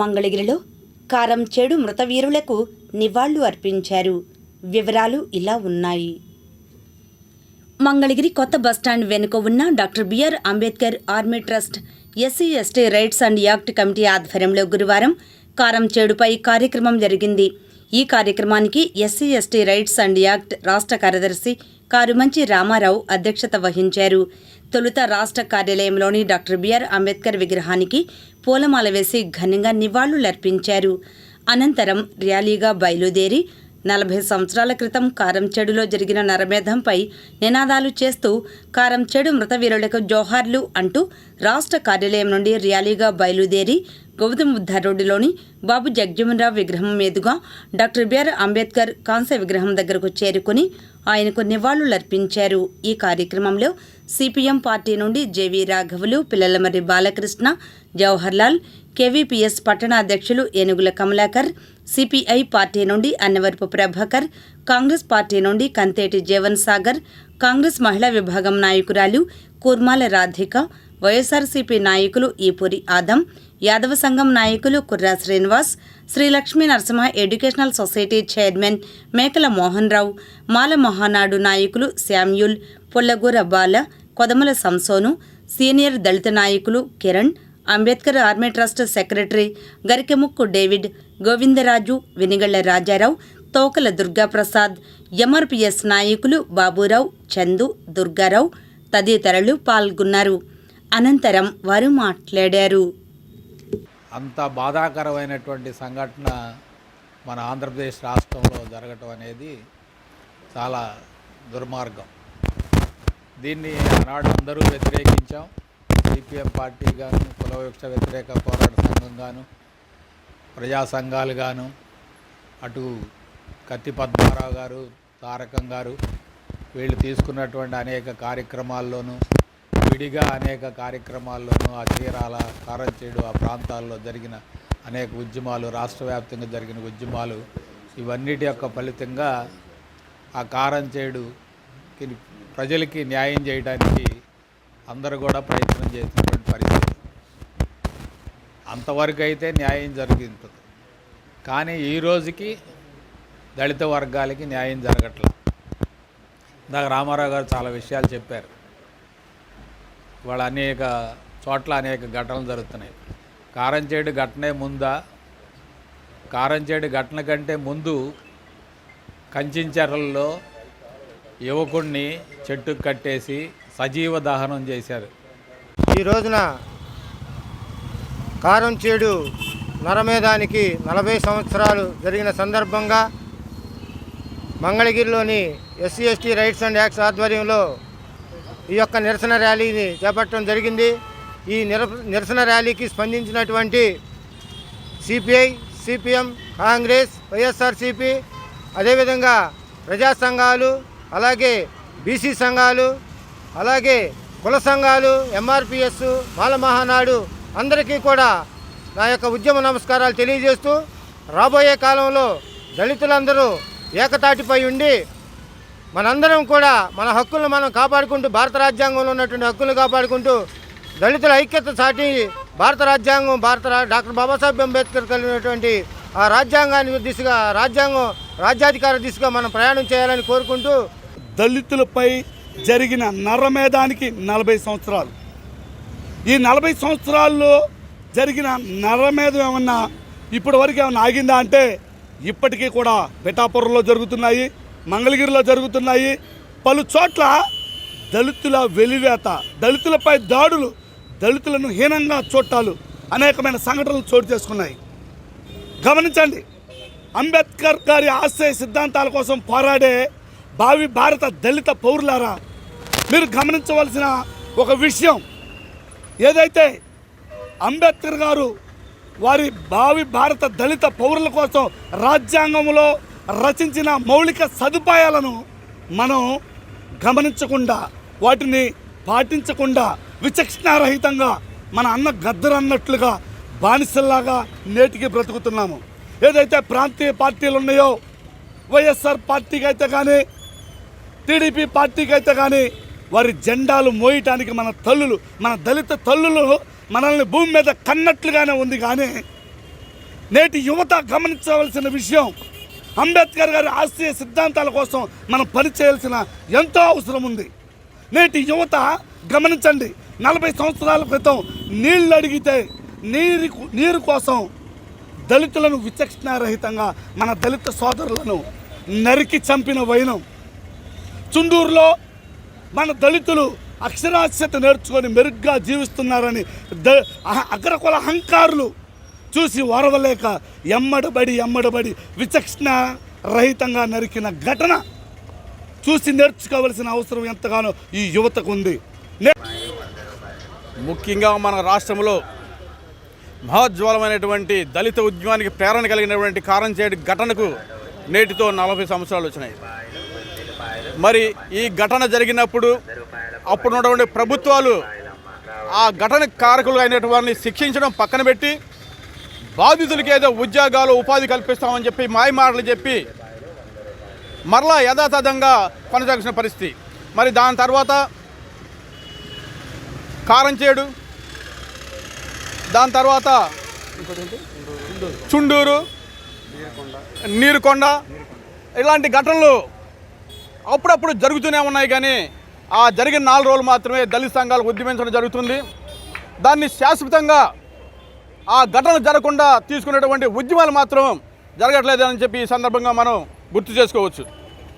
మంగళగిరిలో కారం చెడు మృతవీరులకు నివాళులు అర్పించారు. వివరాలు ఇలా ఉన్నాయి. మంగళగిరి కొత్త బస్టాండ్ వెనుక ఉన్న doctor B R Ambedkar army trust SC ST rights and act committee ఆధ్వర్యంలో గురువారం కారం చేడుపై కార్యక్రమం జరిగింది. ఈ కార్యక్రమానికి SC ST rights and act రాష్ట్ర కార్యదర్శి కారుమంచి రామారావు అధ్యక్షత వహించారు. తొలుత రాష్ట్ర కార్యాలయంలోని డాక్టర్ బిఆర్ అంబేద్కర్ విగ్రహానికి పూలమాల వేసి ఘనంగా నివాళులర్పించారు. అనంతరం ర్యాలీగా బయలుదేరి నలభై సంవత్సరాల క్రితం కారంచెడులో జరిగిన నరమేధంపై నినాదాలు చేస్తూ కారంచెడు మృతవీరులకు జోహార్లు అంటూ రాష్ట్ర కార్యాలయం నుండి ర్యాలీగా బయలుదేరి గౌతమ్ బుద్ధ రోడ్డులోని బాబు జగజీవనరావు విగ్రహం మీదుగా డాక్టర్ బిఆర్ అంబేద్కర్ కాంస్య విగ్రహం దగ్గరకు చేరుకుని ఆయనకు నివాళులర్పించారు. ఈ కార్యక్రమంలో సిపిఎం పార్టీ నుండి జేవి రాఘవులు పిల్లలమర్రి బాలకృష్ణ జవహర్లాల్ కేవీపీఎస్ పట్టణ అధ్యక్షులు ఏనుగుల కమలాకర్ సిపిఐ పార్టీ నుండి అన్నవరపు ప్రభాకర్ కాంగ్రెస్ పార్టీ నుండి కంతేటి జీవన్ సాగర్ కాంగ్రెస్ మహిళా విభాగం నాయకురాలు కూర్మాల రాధిక వైఎస్ఆర్సీపీ నాయకులు ఈపూరి ఆదం యాదవ సంఘం నాయకులు Kurra Srinivas Sri Lakshmi Narasimha educational society chairman Mekala Mohan Rao మాల మహానాడు నాయకులు శామ్యూల్ పొల్లగూర బాల కొదమల సంసోను సీనియర్ దళిత నాయకులు Kiran Ambedkar army trust secretary Garikemukku David Govindaraju Venigalla Rajarao Tokala Durgaprasad MRPS నాయకులు బాబురావు చందు దుర్గారావు తదితరులు పాల్గొన్నారు. అనంతరం వారు మాట్లాడారు. అంత బాధాకరమైనటువంటి సంఘటన మన ఆంధ్రప్రదేశ్ రాష్ట్రంలో జరగటం అనేది చాలా దుర్మార్గం. దీన్ని ఆనాడు అందరూ వ్యతిరేకించాం. సిపిఎం పార్టీ గాను కులవివక్ష వ్యతిరేక పోరాట సంఘం గాను ప్రజా సంఘాలు గాను అటు కత్తి పద్మారావు గారు తారకం గారు వీళ్ళు తీసుకున్నటువంటి అనేక కార్యక్రమాల్లోనూ విడిగా అనేక కార్యక్రమాల్లోనూ ఆ చీరాల కారంచేడు ఆ ప్రాంతాల్లో జరిగిన అనేక ఉద్యమాలు రాష్ట్ర వ్యాప్తంగా జరిగిన ఉద్యమాలు ఇవన్నిటి యొక్క ఫలితంగా ఆ కారంచేడుకి ప్రజలకి న్యాయం చేయడానికి అందరూ కూడా ప్రయత్నం చేసినటువంటి పరిస్థితి. అంతవరకు అయితే న్యాయం జరుగుతుంది కానీ ఈ రోజుకి దళిత వర్గాలకి న్యాయం జరగట్లేదు ఇందాక రామారావు గారు చాలా విషయాలు చెప్పారు. ఇవాళ అనేక చోట్ల అనేక ఘటనలు జరుగుతున్నాయి. కారంచేడు ఘటనే ముందా? కారంచేడు ఘటన కంటే ముందు కంచించెరల్లో యువకుడిని చెట్టుకు కట్టేసి సజీవ దహనం చేశారు. ఈ రోజున కారం చేడు నరమేధానికి నలభై సంవత్సరాలు జరిగిన సందర్భంగా మంగళగిరిలోని SC ST rights and acts ఆధ్వర్యంలో ఈ యొక్క నిరసన ర్యాలీని చేపట్టడం జరిగింది. ఈ నిర నిరసన ర్యాలీకి స్పందించినటువంటి సిపిఐ సిపిఎం కాంగ్రెస్ వైఎస్ఆర్సిపి అదేవిధంగా ప్రజా సంఘాలు అలాగే బీసీ సంఘాలు అలాగే కుల సంఘాలు ఎంఆర్పిఎస్ మాల మహానాడు అందరికీ కూడా నా యొక్క ఉద్యమ నమస్కారాలు తెలియజేస్తూ రాబోయే కాలంలో దళితులందరూ ఏకతాటిపై ఉండి మనందరం కూడా మన హక్కులను మనం కాపాడుకుంటూ భారత రాజ్యాంగంలో ఉన్నటువంటి హక్కులను కాపాడుకుంటూ దళితుల ఐక్యత చాటి భారత రాజ్యాంగం భారత డాక్టర్ బాబాసాహెబ్ అంబేద్కర్ కలిగినటువంటి ఆ రాజ్యాంగాన్ని దిశగా రాజ్యాంగం రాజ్యాధికార దిశగా మనం ప్రయాణం చేయాలని కోరుకుంటూ దళితులపై జరిగిన నరమేధానికి నలభై సంవత్సరాలు. ఈ నలభై సంవత్సరాల్లో జరిగిన నరమేధం ఏమన్నా ఇప్పటి వరకు ఏమన్నా ఆగిందా అంటే ఇప్పటికీ కూడా పిఠాపురంలో జరుగుతున్నాయి మంగళగిరిలో జరుగుతున్నాయి. పలు చోట్ల దళితుల వెలివేత దళితులపై దాడులు దళితులను హీనంగా చూట్టాలు అనేకమైన సంఘటనలు చోటు చేసుకున్నాయి. గమనించండి అంబేద్కర్ గారి ఆశయ సిద్ధాంతాల కోసం పోరాడే భావి భారత దళిత పౌరులారా మీరు గమనించవలసిన ఒక విషయం. ఏదైతే అంబేద్కర్ గారు వారి భావి భారత దళిత పౌరుల కోసం రాజ్యాంగంలో రచించిన మౌలిక సదుపాయాలను మనం గమనించకుండా వాటిని పాటించకుండా విచక్షణారహితంగా మన అన్న గద్దరన్నట్లుగా బానిసల్లాగా నేటికి బ్రతుకుతున్నాము. ఏదైతే ప్రాంతీయ పార్టీలు ఉన్నాయో వైఎస్ఆర్ పార్టీకి అయితే కానీ టీడీపీ పార్టీకి అయితే కానీ వారి జెండాలు మోయటానికి మన తల్లులు మన దళిత తల్లులు మనల్ని భూమి మీద కన్నట్లుగానే ఉంది. కానీ నేటి యువత గమనించవలసిన విషయం అంబేద్కర్ గారి ఆశయ సిద్ధాంతాల కోసం మనం పనిచేయాల్సిన ఎంతో అవసరం ఉంది. నేటి యువత గమనించండి నలభై సంవత్సరాల క్రితం నీళ్ళు అడిగితే నీరు నీరు కోసం దళితులను విచక్షణారహితంగా మన దళిత సోదరులను నరికి చంపిన వైనం. చుండూరులో మన దళితులు అక్షరాస్యత నేర్చుకొని మెరుగ్గా జీవిస్తున్నారని ద అహ- అగ్రకుల అహంకారులు చూసి ఓరవలేక ఎమ్మడబడి ఎమ్మడబడి విచక్షణ రహితంగా నరికిన ఘటన చూసి నేర్చుకోవలసిన అవసరం ఎంతగానో ఈ యువతకు ఉంది. నే- ముఖ్యంగా మన రాష్ట్రంలో మహోజ్వలమైనటువంటి దళిత ఉద్యమానికి ప్రేరణ కలిగినటువంటి కారంచేటి ఘటనకు నేటితో నలభై సంవత్సరాలు వచ్చినాయి. మరి ఈ ఘటన జరిగినప్పుడు అప్పుడు ఉన్నటువంటి ప్రభుత్వాలు ఆ ఘటన కారకులు అయినటువంటి వారిని శిక్షించడం పక్కన పెట్టి బాధితులకి ఏదో ఉద్యోగాలు ఉపాధి కల్పిస్తామని చెప్పి మాయమాటలు చెప్పి మరలా యథాతథంగా కొనసాగిన పరిస్థితి. మరి దాని తర్వాత కారం చేడు దాని తర్వాత చుండూరు నీరుకొండ ఇలాంటి ఘటనలు అప్పుడప్పుడు జరుగుతూనే ఉన్నాయి కానీ ఆ జరిగిన నాలుగు రోజులు మాత్రమే దళిత సంఘాలు ఉద్యమించడం జరుగుతుంది. దాన్ని శాశ్వతంగా ఆ ఘటన జరగకుండా తీసుకునేటువంటి ఉద్యమాలు మాత్రం జరగట్లేదని చెప్పి ఈ సందర్భంగా మనం గుర్తు చేసుకోవచ్చు.